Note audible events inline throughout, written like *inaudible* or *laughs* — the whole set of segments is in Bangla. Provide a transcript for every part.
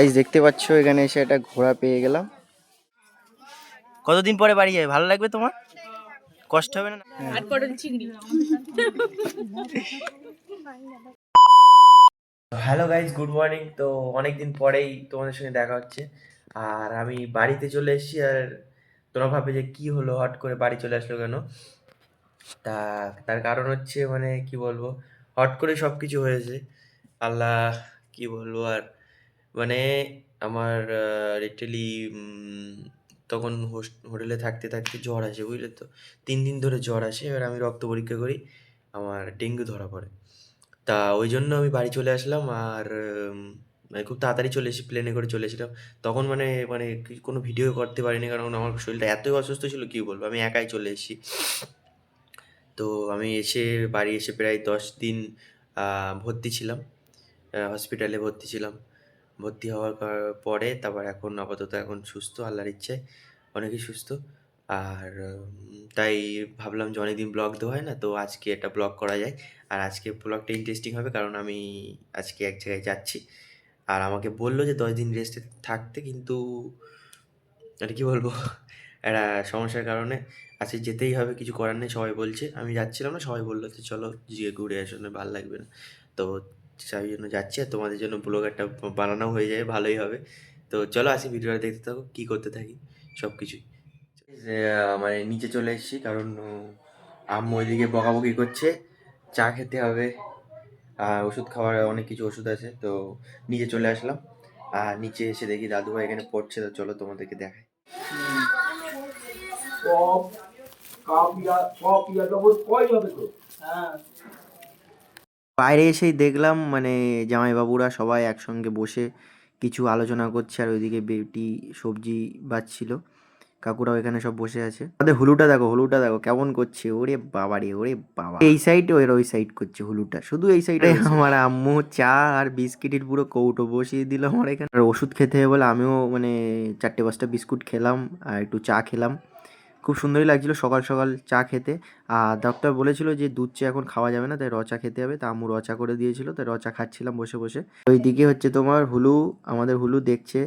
গাইজ দেখতে পাচ্ছ এখানে এসে একটা ঘোড়া পেয়ে গেলাম। কতদিন পরে বাড়ি যাবে? ভালো লাগবে তোমার? কষ্ট হবে না? আর পটল চিংড়ি। হ্যালো গাইজ গুড মর্নিং তো অনেক দিন পরেই তোমাদের সঙ্গে দেখা হচ্ছে। আর আমি বাড়িতে চলে এসেছি আর তোমরা ভাবে যে কি হলো হট করে বাড়ি চলে আসলো কেন? তা তার কারণ হচ্ছে মানে কি বলব হট করে সব কিছু হয়েছে। আল্লাহ কি বলব আর মানে আমার লিটারালি তখন হোটেলে থাকতে থাকতে জ্বর আসে, বুঝলে তো? তিন দিন ধরে জ্বর আসে, এবার আমি রক্ত পরীক্ষা করি, আমার ডেঙ্গু ধরা পড়ে। তা ওই জন্য আমি বাড়ি চলে আসলাম, আর মানে খুব তাড়াতাড়ি চলে এসেছি প্লেনে করে চলে এসেছিলাম। তখন মানে মানে কোনো ভিডিও করতে পারিনি, কারণ আমার শরীরটা এতই অসুস্থ ছিল, কি বলব? আমি একাই চলে এসেছি। তো আমি এসে, বাড়ি এসে প্রায় দশ দিন ভর্তি ছিলাম হসপিটালে ভর্তি ছিলাম। ভর্তি হওয়ার পর- পরে তারপর এখন আপাতত এখন সুস্থ, আল্লাহর ইচ্ছে অনেকই সুস্থ। আর তাই ভাবলাম যে অনেকদিন ব্লগ দেওয়া হয় না, তো আজকে একটা ব্লগ করা যায়। আর আজকে ব্লগটা ইন্টারেস্টিং হবে কারণ আমি আজকে এক জায়গায় যাচ্ছি। আর আমাকে বলল যে দশ দিন রেস্টে থাকতে, কিন্তু আর কি বলব, *laughs* একটা সমস্যার কারণে আজকে যেতেই হবে, কিছু করার নেই, সবাই বলছে। আমি যাচ্ছিলাম না, সবাই বলল যে চলো গিয়ে ঘুরে আসো, না ভালো লাগবে না। তো সেই জন্য যাচ্ছি আর তোমাদের জন্য ব্লগ একটা বানানো হয়ে যাবে ভালোই হবে। তো চলো আসি ভিডিওটা দেখতে থাকো কী করতে থাকি সব কিছুই। মানে নিচে চলে এসেছি কারণ আম্মু ওইদিকে বকাবকি করছে চা খেতে হবে আর ওষুধ খাওয়ার অনেক কিছু ওষুধ আছে তো নিচে চলে আসলাম। আর নিচে এসে দেখি দাদু ভাই এখানে পড়ছে তো চলো তোমাদেরকে দেখাই। কাপিয়া সব পিয়া জগৎ কয় হবে তো? বাইরে এসেই দেখলাম মানে জামাইবাবুরা সবাই একসঙ্গে বসে কিছু আলোচনা করছে আর ওইদিকে বেটি সবজি বাচ্ছিল কাকুরাও এখানে সব বসে আছে। আমাদের হুলুটা দেখো হুলুটা দেখো কেমন করছে? ওরে বাবা রে ওরে বাবা। এই সাইড ওর ওই সাইড করছে হুলুটা। শুধু এই সাইডে আমার আম্মু চা আর বিস্কিটের পুরো কৌটো বসিয়ে দিল আমার এখানে। আর ওষুধ খেতে হবে বলে আমিও মানে চারটে পাঁচটা বিস্কুট খেলাম আর একটু চা খেলাম। খুব সুন্দরই লাগছিল সকাল সকাল চা খেতে। আর ডক্টর বলেছিল যে দুধ চা এখন খাওয়া যাবে না, তাই রচা খেতে হবে। তা আম্মু রচা করে দিয়েছিল, তাই রচা খাচ্ছিলাম বসে বসে। ওইদিকে হচ্ছে তোমার হুলু, আমাদের হুলু দেখছে।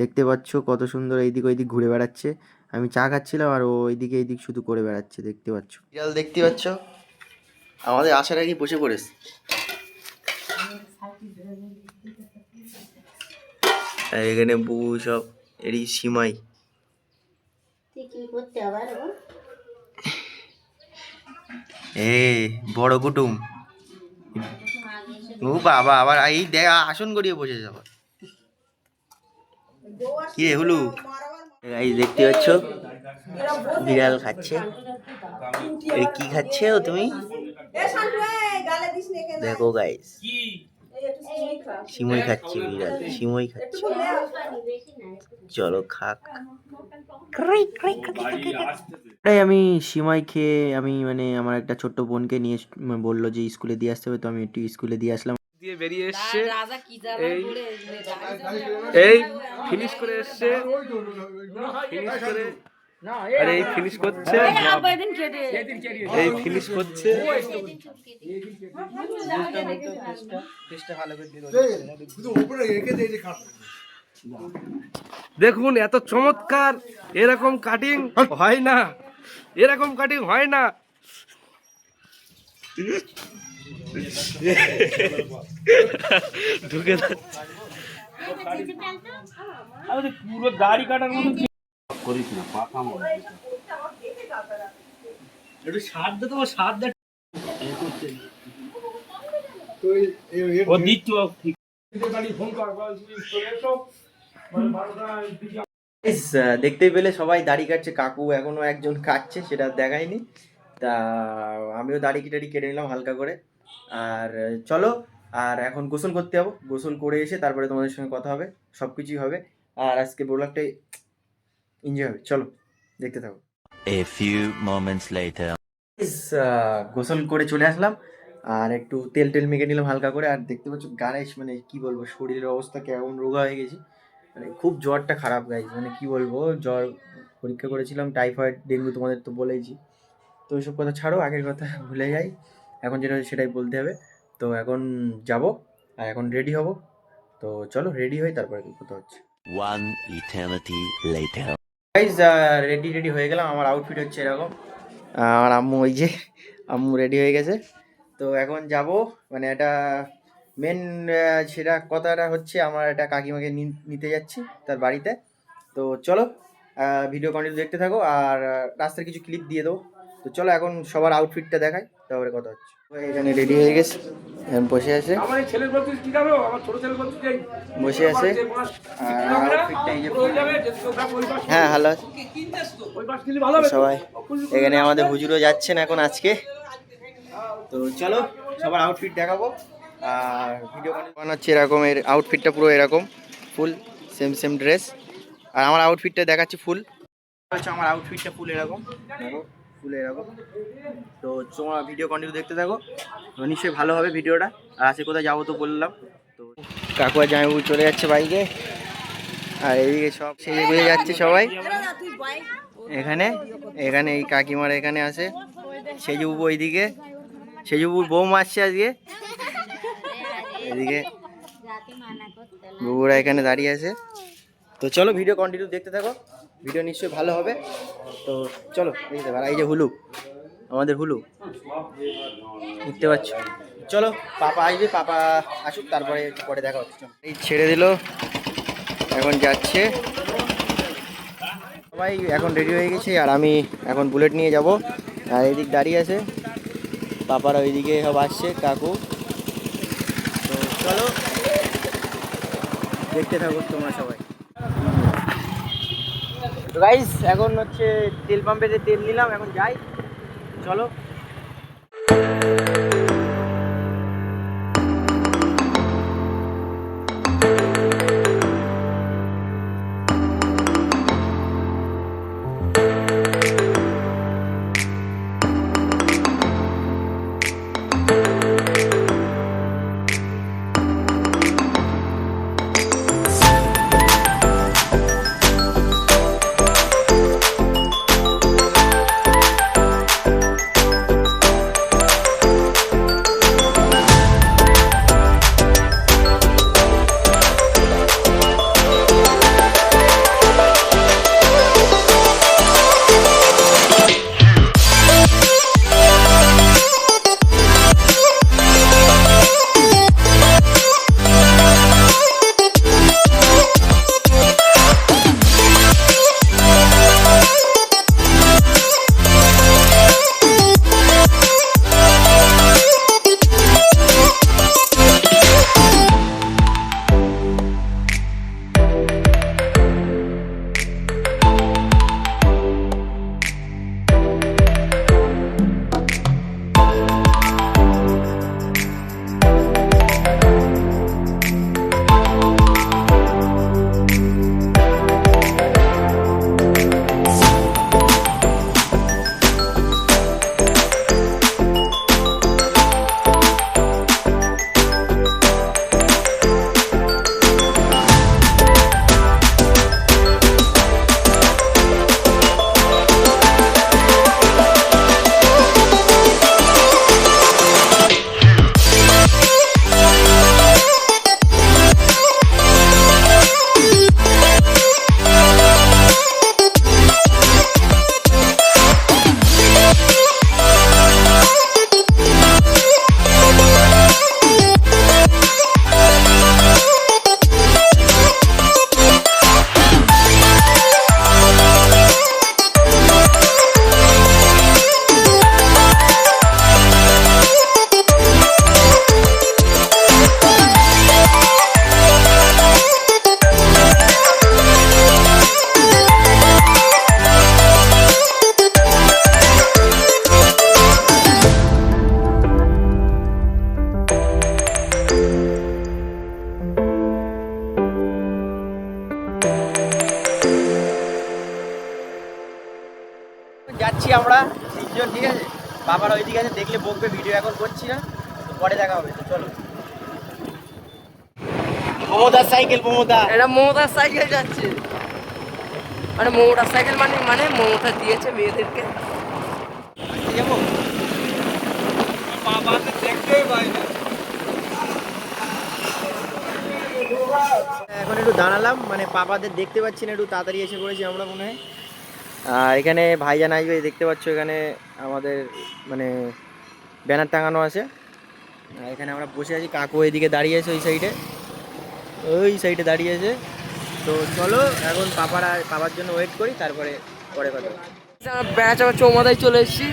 দেখতে পাচ্ছ কত সুন্দর এইদিক ওইদিক ঘুরে বেড়াচ্ছে। আমি চা খাচ্ছিলাম আর ওইদিকে এইদিক শুধু করে বেড়াচ্ছে, দেখতে পাচ্ছ। বিড়াল দেখতে পাচ্ছ? আমাদের আসার আগে বসে পড়েছে। এখানে বউ সব এরই সীমাই। এ বড় কুটুম। ও বাবা আবার এই দেখ আসন গড়িয়ে বসেছে আবার। কি রে হুলু? এই দেখতে পাচ্ছ বিড়াল খাচ্ছে। এই কি খাচ্ছে ও তুমি? দেখো গাইস সিমই খাচ্ছি বিড়াল সিমই খাচ্ছি। চলো খাক। তাই আমি সিমাই খেয়ে আমি মানে আমার একটা ছোট্ট বোনকে নিয়ে বলল যে স্কুলে দিয়ে আসতে হবে তো আমি একটু স্কুলে দিয়ে আসলাম। দিয়ে বেরিয়ে এসছে। এই ফিনিশ করে এসছে। ফিনিশ করে আরে এই ফিনিশ করছে? এই ফিনিশ করছে? দেখুন এত চমৎকার। এরকম কাটিং হয় না। এরকম কাটিং হয় না। ঢুকে যাচ্ছে। পুরো দাড়ি কাটার মতো করিস না পাকা মনে একটু সার দে তোমার সার দে। ও দিচ্ছ ঠিক। দেখতেই পেলে সবাই দাড়ি কাটছে কাকু এখনও একজন কাটছে সেটা দেখায়নি। তা আমিও দাড়ি টাড়ি কেটে নিলাম হালকা করে। আর চলো আর এখন গোসল করতে যাব। গোসল করে এসে তারপরে তোমাদের সঙ্গে কথা হবে সব কিছুই হবে। আর আজকে ব্লগটাই এনজয় হবে চলো দেখতে থাকো। A few later. Guys, গোসল করে চলে আসলাম আর একটু তেল টেল মেখে নিলাম হালকা করে আর দেখতে পাচ্ছ গাড়াইশ মানে কি বলব শরীরের অবস্থা কেমন রোগা হয়ে গেছি। মানে খুব জ্বরটা খারাপ গাইজ মানে কি বলব জ্বর পরীক্ষা করেছিলাম টাইফয়েড ডেঙ্গু তোমাদের তো বলেইছি। তো ওইসব কথা ছাড়ো আগের কথা ভুলে যাই এখন যেটা হচ্ছে সেটাই বলতে হবে। তো এখন যাব আর এখন রেডি হব। তো চলো রেডি হই তারপরে কথা হচ্ছে. গাইজ রেডি রেডি হয়ে গেলাম। আমার আউটফিট হচ্ছে এরকম। আর আম্মু ওই যে, আম্মু রেডি হয়ে গেছে। তো এখন যাব মানে এটা মেন সেটা কথাটা হচ্ছে, আমার একটা কাকিমাকে নিতে যাচ্ছি তার বাড়িতে। তো চলো ভিডিও কন্টিনিউ দেখতে থাকো, আর রাস্তার কিছু ক্লিপ দিয়ে দেবো। তো চলো, এখন সবার আউটফিটটা দেখাই, তারপরে কথা হচ্ছে। এখানে রেডি হয়ে গেছে। এখন বসে আছে। আমার এই ছেলের বলছিস কি জানো? আমার ছোট ছেলের বলছিস যে বসে আছে। হ্যাঁ ভালো আছে। ওই বাস কিনলে ভালো হবে তো। সবাই এখানে আমাদের হুজুরও যাচ্ছেন এখন আজকে। তো চলো সবার আউটফিট দেখাবো। আর ভিডিও বানাচ্ছি এরকম এর আউটফিটটা পুরো এরকম। ফুল সেম সেম ড্রেস আর আমার আউটফিটটা দেখাচ্ছি ফুল। হচ্ছে আমার আউটফিটটা ফুল এরকম। দেখো। ফুল এরকম তো তোমার ভিডিও কন্টিনিউ দেখতে থাকো। নিশ্চয়ই ভালো হবে ভিডিওটা আর আজকে কোথায় যাব তো বললাম। তো কাকুয়া জামাইবাবু চলে যাচ্ছে বাইকে। আর এইদিকে সব সেজে গুজে যাচ্ছে সবাই। এখানে এখানে এই কাকিমার এখানে আছে। সেজুবু ওইদিকে। সেজুবুর বৌমা আসছে আজকে। এদিকে বুবুরা এখানে দাঁড়িয়ে আছে। তো চলো ভিডিও কন্টিনিউ দেখতে থাকো। ভিডিও নিশ্চয়ই ভালো হবে। তো চলো দেখতে পারো এই যে হুলু, আমাদের হুলু। দেখতে পাচ্ছ? চলো, পাপা আসবে, পাপা আসুক, তারপরে পরে দেখা হচ্ছে এই ছেড়ে দিল, এখন যাচ্ছে। সবাই এখন রেডি হয়ে গেছে, আর আমি এখন বুলেট নিয়ে যাব। আর এদিক দাঁড়িয়ে আছে, পাপারা ওইদিকে সব আসছে, কাকু। তো চলো, দেখতে থাকো তোমরা সবাই। গাইস এখন হচ্ছে তেল পাম্পে তেল নিলাম এখন যাই। চলো। যাচ্ছি আমরা। তিনজন ঠিক আছে? বাবার ওইদিকে আছে দেখলে বকবে ভিডিও এখন করছি না। তো পরে দেখা হবে তো চলো। মমতার সাইকেল মমতা। এটা মমতার সাইকেল যাচ্ছে। মানে মমতার সাইকেল মানে মানে মমতা দিয়েছে মেয়েদেরকে। যাব? বাবাকে দেখতেই পাই না। এখন একটু দাঁড়ালাম মানে পাপাদের দেখতে পাচ্ছি না একটু তাড়াতাড়ি এসে পড়েছি আমরা মনে হয়। আর এখানে ভাইজান আসবে, দেখতে পাচ্ছ এখানে আমাদের মানে ব্যানার টাঙানো আছে। এখানে আমরা বসে আছি, কাকু এদিকে দাঁড়িয়ে আছে ওই সাইডে। ওই সাইডে দাঁড়িয়ে আছে। তো চলো, এখন পাপার পাপার জন্য ওয়েট করি, তারপরে, পরে কথা। ব্যাচ আমার চৌমাথায় চলে এসেছি।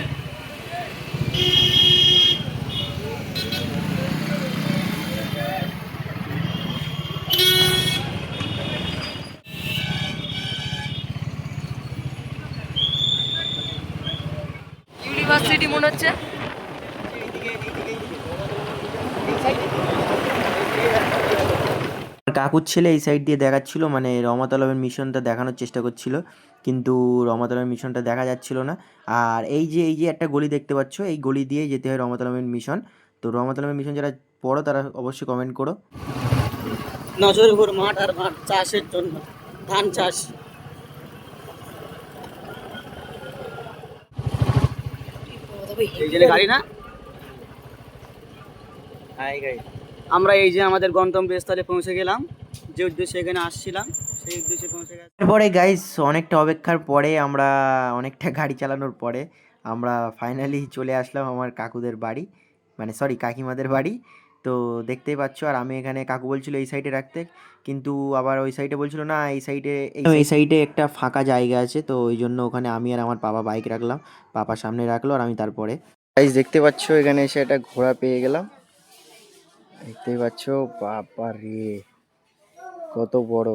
কাকুর ছেলে এই সাইড দিয়ে দেখাচ্ছিল মানে রমাতলমের মিশনটা দেখানোর চেষ্টা করছিল কিন্তু রমাতলমের মিশনটা দেখা যাচ্ছিল না। আর এই যে এই যে একটা গলি দেখতে পাচ্ছ এই গলি দিয়ে যেতে হয় রমাতলমের মিশন। তো রমাতলমের মিশন যারা পড়ো তারা অবশ্যই কমেন্ট করো। নজরপুর মাঠ আর মাঠ চাষের জন্য ধান চাষ। এই যে গাড়ি না? আমরা এই যে আমাদের গন্তব্যস্থলে পৌঁছে গেলাম যে উদ্দেশ্যে এখানে আসছিলাম সেই উদ্দেশ্যে পৌঁছে গেছি তারপরে গাইস অনেকটা অপেক্ষার পরে আমরা অনেকটা গাড়ি চালানোর পরে আমরা ফাইনালি চলে আসলাম আমার কাকুদের বাড়ি মানে সরি কাকিমাদের বাড়ি। তো দেখতেই পাচ্ছ আর আমি এখানে কাকু বলছিল এই সাইডে রাখতে কিন্তু আবার ওই সাইডে বলছিল না এই সাইডে এই সাইডে একটা ফাঁকা জায়গা আছে তো ওই জন্য ওখানে আমি আর আমার বাবা বাইক রাখলাম পাপা সামনে রাখল আর আমি তারপরে। গাইস দেখতে পাচ্ছ এখানে এসে একটা ঘোড়া পেয়ে গেলাম। দেখতেই পাচ্ছ? বাবা রে, কত বড়।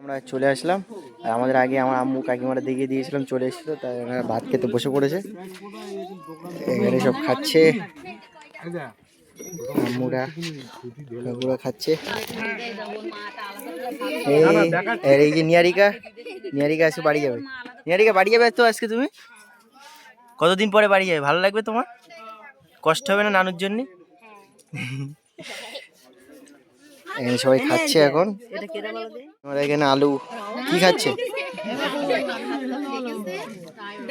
আমরা চলে আসলাম। আর আমাদের আগে আমার আম্মু কাকিমারা দেখিয়ে দিয়েছিলাম, চলে এসেছিল, তাই ওনারা ভাত খেতে বসে পড়েছে। এখানে সব খাচ্ছে। আম্মুরা খাচ্ছে। নিয়ারিকা নিয়ারিকা বাড়ি যাবে। নিয়ারিকা বাড়ি যাবে তো আজকে তুমি? কতদিন পরে বাড়ি যাবে? ভালো লাগবে তোমার? কষ্ট হবে না নানুর জন্যে? এখানে সবাই খাচ্ছে এখন। আমরা এখানে আলু কি খাচ্ছে?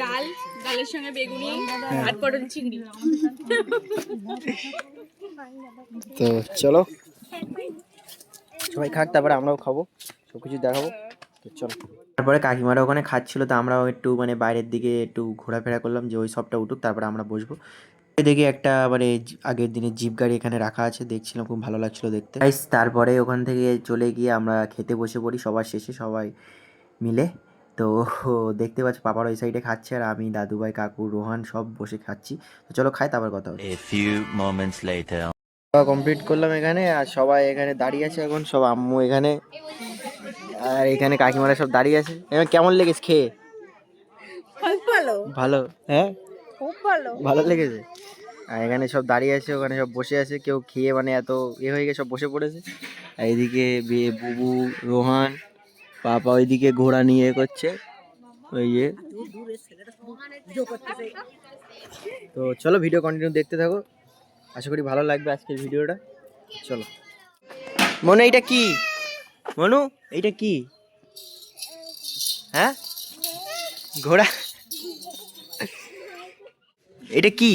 ডাল ডালের সঙ্গে বেগুনি আর পটল চিংড়ি। তো চলো। সবাই খাক তারপরে আমরাও খাব সব কিছু দেখাবো। তো চলো। তারপরে কাকিমারা ওখানে খাচ্ছিল তো আমরাও একটু মানে বাইরের দিকে একটু ঘোরাফেরা করলাম যে ওই সবটা উঠুক তারপরে আমরা বসবো। দেখে একটা মানে আগের দিনের জিপ গাড়ি এখানে রাখা আছে। দেখছিলাম খুব ভালো লাগছিল দেখতে। তারপরে ওখান থেকে চলে গিয়ে আমরা খেতে বসে পড়ি সবার শেষে সবাই মিলে। তো *laughs* দেখতে পাচ্ছি পাপার ওই সাইডে খাচ্ছে আর আমি দাদুভাই কাকু রোহান সব বসে খাচ্ছি। তো চলো খাই তারপর কথা হবে কমপ্লিট করলাম এখানে আর সবাই এখানে দাঁড়িয়ে আছে এখন। সব আম্মু এখানে আর এখানে কাকিমারা সব দাঁড়িয়ে আছে। এবার কেমন লেগেছে খেয়ে? ভালো। ভালো হ্যাঁ? খুব ভালো। ভালো লেগেছে? আর এখানে সব দাঁড়িয়ে আছে, ওখানে সব বসে আছে, কেউ খেয়ে মানে এত এ হয়ে গেছে সব বসে পড়েছে। আর এদিকে বুবু, রোহান, পাপা ওইদিকে ঘোড়া নিয়ে করছে, ওই যে। তো চলো ভিডিও কন্টিনিউ দেখতে থাকো। আশা করি ভালো লাগবে আজকের ভিডিওটা চলো। মনু, এইটা কি? মনু, এইটা কি? হ্যাঁ? ঘোড়া? এটা কি?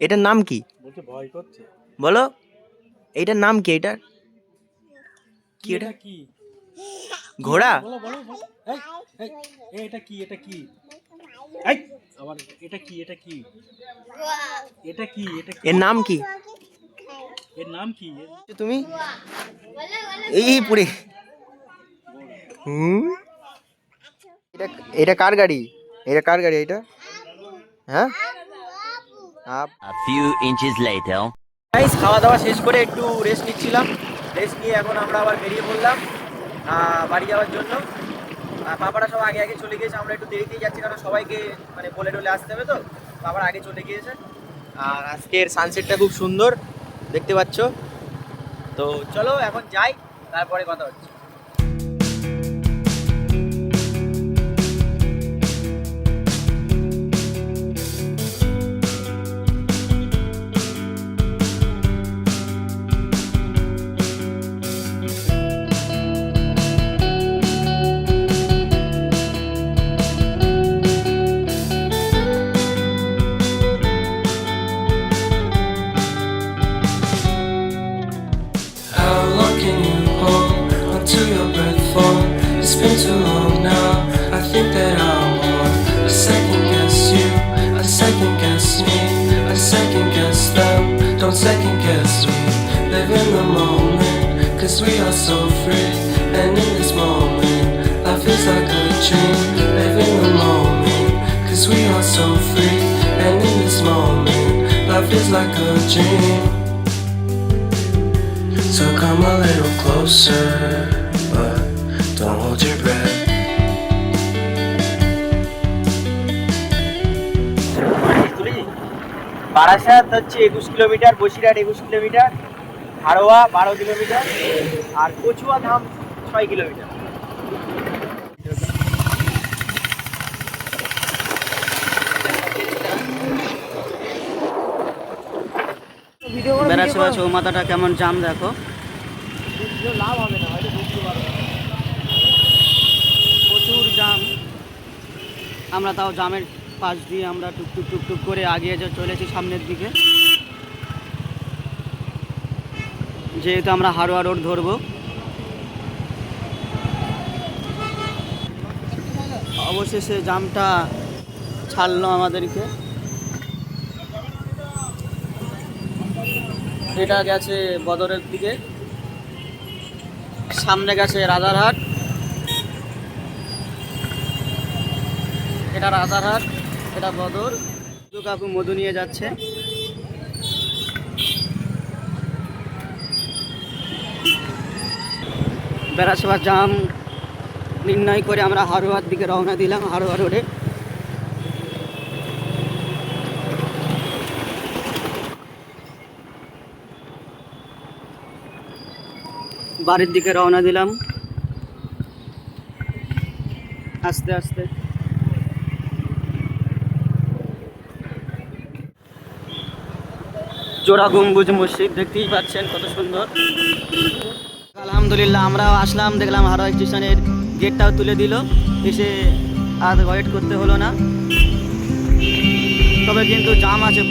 এটার নাম কি? বলো এইটার নাম কি এটা কি এটা কি? ঘোড়া? এটা কি এটা কি? আবার এটা কি এটা কি? এটা কি এটা এর নাম কি? এর নাম কি? তুমি। এই পুরে হুম? এটা এটা কার গাড়ি? এটা কার গাড়ি এটা হ্যাঁ? Up A few inches later. Guys খাওয়া দাওয়া শেষ করে একটু রেস্ট নিচ্ছিলাম। রেস্ট নিয়ে এখন আমরা আবার বেরিয়ে পড়লাম বাড়ি যাওয়ার জন্য। বাবারা সব আগে আগে চলে গিয়েছে আমরা একটু দেরিতেই যাচ্ছি কারণ সবাইকে মানে বলে টলে আসতে হবে তো। বাবার আগে চলে গিয়েছে। আর আজকের সানসেটটা খুব সুন্দর দেখতে পাচ্ছ। তো চলো এখন যাই তারপরে কথা হচ্ছে। So free. And in this moment, life is like a dream. So come a little closer, but don't hold your breath. Barasat হচ্ছে একুশ কিলোমিটার বসিরহাট একুশ কিলোমিটার হাড়োয়া বারো কিলোমিটার আর কচুয়া ধাম ছয় কিলোমিটার বেড়াচ্ছে চৌমাথাটা কেমন জাম দেখো। প্রচুর জাম। আমরা তাও জামের পাশ দিয়ে আমরা টুকটুক টুকটুক করে আগিয়ে যে চলেছি সামনের দিকে। যেহেতু আমরা হারোয়া রোড ধরবো। অবশেষে জামটা ছাড়লো আমাদেরকে। এটা গেছে বদরের দিকে। সামনে গেছে রাজারহাট। এটা রাজারহাট, এটা বদর। কাকু মধু নিয়ে যাচ্ছে। বেড়াসভা জাম নির্ণয় করে আমরা হারোয়ার দিকে রওনা দিলাম, হারোয়া রোডে। বাড়ির দিকে রওনা দিলাম। আস্তে আস্তে। জোড়া গম্বুজ মসজিদ, দেখতেই পাচ্ছেন কত সুন্দর। আলহামদুলিল্লাহ, আমরাও আসলাম, দেখলাম হাওড়া স্টেশনের গেটটাও তুলে দিল। এসে আর ওয়েট করতে হলো না। তবে কিন্তু জাম আছে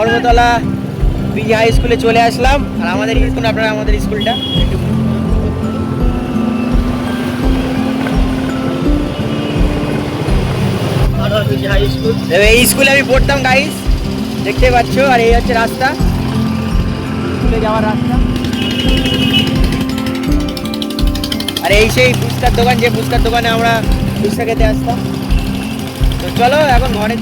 ধর্মতলা বিজি হাই স্কুলে চলে আসলাম। আর আমাদের স্কুল আপনারা আমাদের স্কুলটা এই স্কুলে আমি পড়তাম গাইস দেখতে পাচ্ছ? আর এই হচ্ছে রাস্তা। স্কুলে যাওয়ার রাস্তা। আর এই সেই ফুচকার দোকান যে ফুচকার দোকানে আমরা ফুচকা খেতে আসতাম। তো চলো এখন ঘরে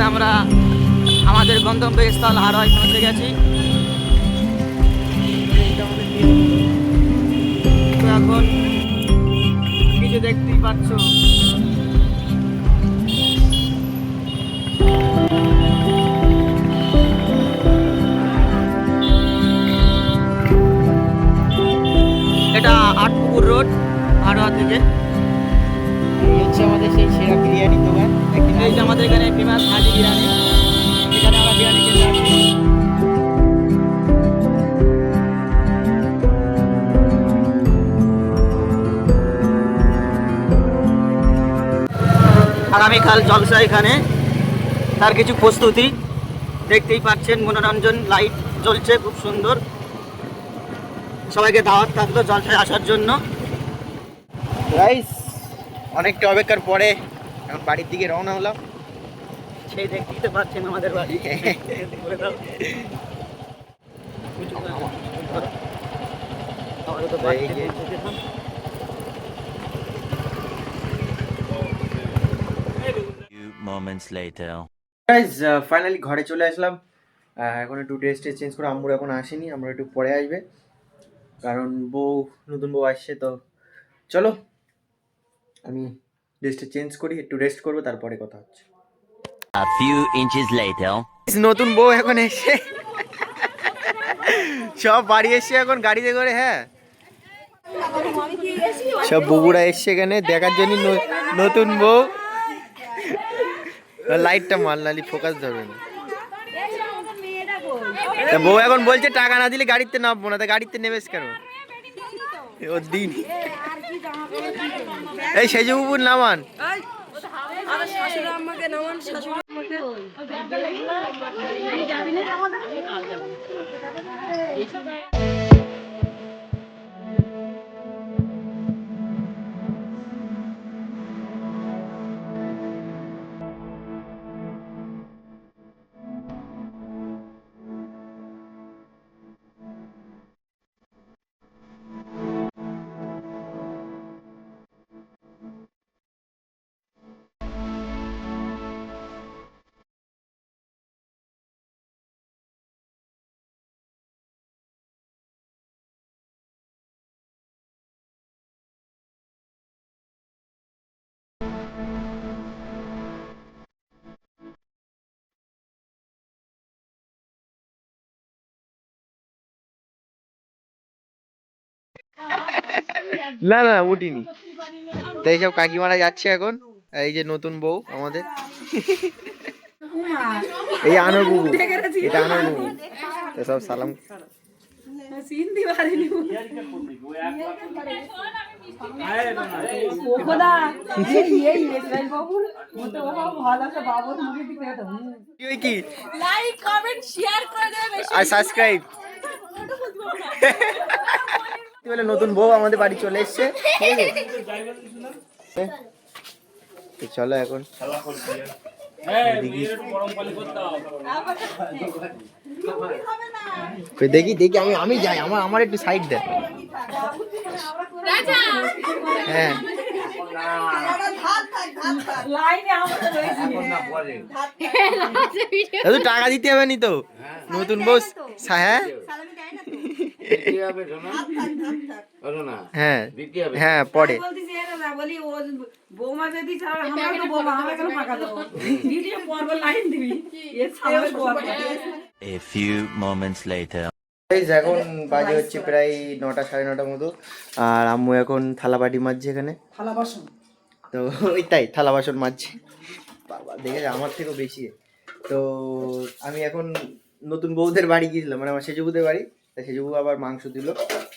আস্তে আমরা আমাদের গন্তব্যস্থল হারোয় পৌঁছে গেছি। এখন কিছু দেখতেই পাচ্ছ, এটা আটপুকুর রোড হারোয়া থেকে। হচ্ছে আমাদের সেই সেরা বিরিয়ানি দোকান। আমাদের এখানে ফেমাস হাজি বিরিয়ানি। আগামীকাল জলসা এখানে। তার কিছু প্রস্তুতি। দেখতেই পাচ্ছেন মনোরঞ্জন লাইট জ্বলছে খুব সুন্দর। সবাইকে দাওয়াত থাকল জলসায় আসার জন্য। গাইস অনেকটা অপেক্ষার পরে এখন বাড়ির দিকে রওনা হলাম। সেই দেখতেই তো পাচ্ছেন আমাদের বাড়ি। ফাইনালি ঘরে চলে আসলাম। এখন একটু ড্রেস ট্রেস চেঞ্জ করে আম্মুর এখন আসেনি আমরা একটু পরে আসবে। কারণ বউ নতুন বউ আসছে তো। চলো আমি ড্রেসটা চেঞ্জ করি একটু রেস্ট করব তারপরে কথা হচ্ছে। A few inches later. নতুন বউ এখন এসে সব বাড়ি এসছে এখন গাড়িতে করে হ্যাঁ। সব বুবুরা এসছে এখানে দেখার জন্য নতুন বউ। লাইটটা মাল নালি ফোকাস ধরবে না। বউ এখন বলছে টাকা না দিলে গাড়িতে নামবো না। তা গাড়িতে নেবেস কেন? ওর দিন। এই সেজু বুবুর নামান। না না উঠিনি। তো এইসব কাকিমারা যাচ্ছে এখন। এই যে নতুন বউ আমাদের। এই আনো বুবু। এটা আনো বুবু। সব সালাম। আর সাবস্ক্রাইব বলে নতুন বউ আমাদের বাড়ি চলে এসছে। ঠিক আছে? চলো এখন। দেখি দেখি দেখি আমি আমি যাই। আমার আমার একটু সাইড দেন হ্যাঁ। দাদু টাকা দিতে হবে নি তো? নতুন বস হ্যাঁ? হ্যাঁ হ্যাঁ পরে। A few moments later. এখন বাজে হচ্ছে প্রায় নটা সাড়ে নটার মতো। আর আম্মু এখন থালা বাটি মাজছে এখানে। থালা বাসন। তো ওই তাই থালা বাসন মাজছে। বাবা দেখে আমার থেকেও বেশি। তো আমি এখন নতুন বউদের বাড়ি গিয়েছিলাম মানে আমার সেজুবুদের বাড়ি। তাই সেজুবু আবার মাংস দিল,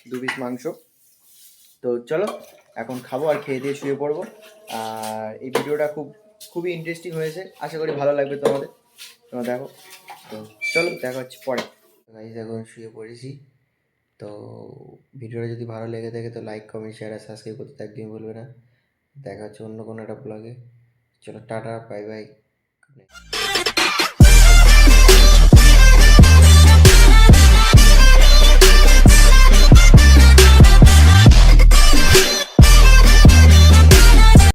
দু পিস মাংস। তো চলো, এখন খাব আর খেয়ে দিয়ে শুয়ে পড়ব। আর এই ভিডিওটা খুব, খুবই ইন্টারেস্টিং হয়েছে। আশা করি ভালো লাগবে তোমাদের। তোমরা দেখো। তো চলো, দেখা হচ্ছে পরে। এখন শুয়ে পড়েছি। তো ভিডিওটা যদি ভালো লেগে থাকে, তো লাইক কমেন্ট শেয়ার আর সাবস্ক্রাইব করতে তো একদমই বলবে না। দেখা হচ্ছে অন্য কোনো একটা ব্লগে চলো, টাটা বাই বাই